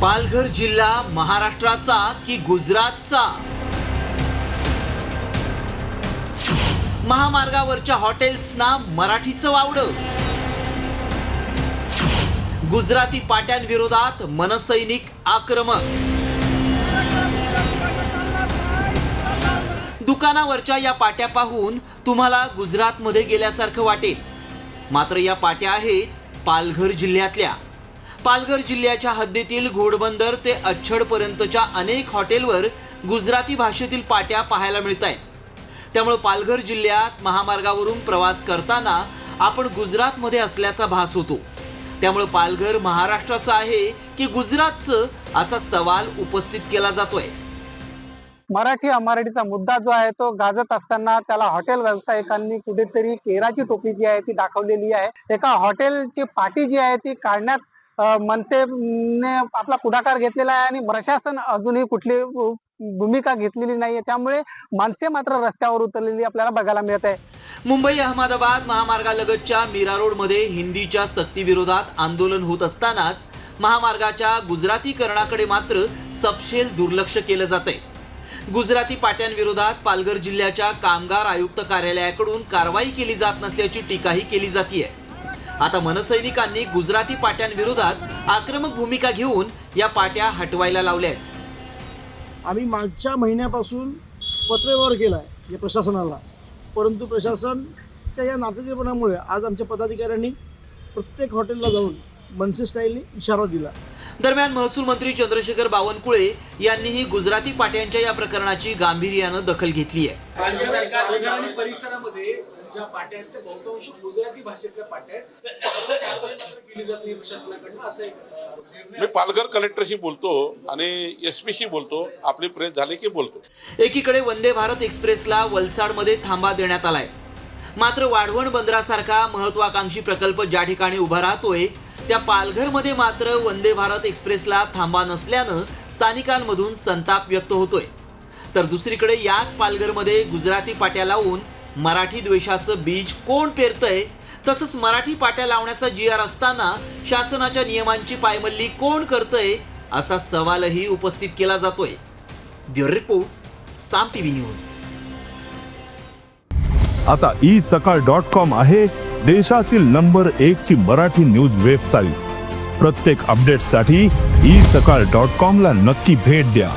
पालघर जिल्हा महाराष्ट्राचा की गुजरातचा? महामार्गावरच्या हॉटेल्सना मराठीचं वावडं. गुजराती पाट्यांविरोधात मनसैनिक आक्रमक. दुकानावरच्या या पाट्या पाहून तुम्हाला गुजरातमध्ये गेल्यासारखं वाटेल. मात्र या पाट्या आहेत पालघर जिल्ह्यातल्या. पालघर जिल्ह्याच्या हद्दीतील घोडबंदर ते अच्छडपर्यंतच्या अनेक हॉटेलवर गुजराती भाषेतील पाट्या पाहायला मिळत आहेत. त्यामुळे पालघर जिल्ह्यात महामार्गावरून प्रवास करताना आपण गुजरातमध्ये असल्याचा भास होतो. त्यामुळे पालघर महाराष्ट्राचं आहे की गुजरातचं असा सवाल उपस्थित केला जातोय. मराठी अमराठीचा मुद्दा जो आहे तो गाजत असताना त्याला हॉटेल व्यावसायिकांनी कुठेतरी केराची टोपी जी आहे ती दाखवलेली आहे. एका हॉटेलची पाटी जी आहे ती काढण्यात मनसेने आपला पुढाकार घेतलेला आहे आणि प्रशासन अजूनही कुठली भूमिका घेतलेली नाहीये. त्यामुळे मनसे मात्र रस्त्यावर उतरलेली आपल्याला बघायला मिळत आहे. मुंबई अहमदाबाद महामार्गालगतच्या मीरा रोडमध्ये हिंदीच्या सक्तीविरोधात आंदोलन होत असतानाच महामार्गाच्या गुजरातीकरणाकडे मात्र सपशेल दुर्लक्ष केलं जातंय. गुजराती पाट्यांविरोधात पालघर जिल्ह्याच्या कामगार आयुक्त कार्यालयाकडून कारवाई केली जात नसल्याची टीकाही केली जातीये. आता मनसैनिकांनी गुजराती पाट्यांविरोधात आक्रमक भूमिका घेऊन या पाट्या हटवायला लावल्या आहेत आम्ही मागच्या महिन्यापासून पत्रव्यवहार केला आहे या प्रशासनाला. परंतु प्रशासनच्या या नाटकीपणामुळे आज आमच्या पदाधिकाऱ्यांनी प्रत्येक हॉटेलला जाऊन मनसे स्टाईलने इशारा दिला. दरम्यान महसूल मंत्री चंद्रशेखर बावनकुळे यांनीही गुजराती पाट्यांच्या या प्रकरणाची गांभीर्यानं दखल घेतली आहे. परिसरामध्ये ज्या पाट्या आहेत त्या बहुतांश गुजराती भाषेतल्या पाट्या आहेत. केली जात नाही प्रशासनाकडनं असं एक. मी पालघर कलेक्टरशी बोलतो आणि एस पीशी बोलतो. आपली प्रेस झाली की बोलतो. एकीकडे वंदे भारत एक्सप्रेसला वलसाडमध्ये थांबा देण्यात आलाय. मात्र वाढवण बंदरासारखा महत्वाकांक्षी प्रकल्प ज्या ठिकाणी उभा राहतोय त्या पालघरमध्ये मात्र वंदे भारत एक्सप्रेसला थांबा नसल्यानं स्थानिकांमधून संताप व्यक्त होतोय. तर दुसरीकडे याच पालघरमध्ये गुजराती पाट्या लावून मराठी द्वेषाचं बीज कोण पेरतय? तसंच मराठी पाट्या लावण्याचा जी आर असताना शासनाच्या नियमांची पायमल्ली कोण करतंय? असा सवालही उपस्थित केला जातोय. Bureau report Saam TV news. आता ई सकाळ डॉट कॉम आहे देशातील नंबर एक ची मराठी न्यूज वेबसाईट. प्रत्येक अपडेटसाठी ई सकाळ डॉट कॉम ला नक्की भेट द्या.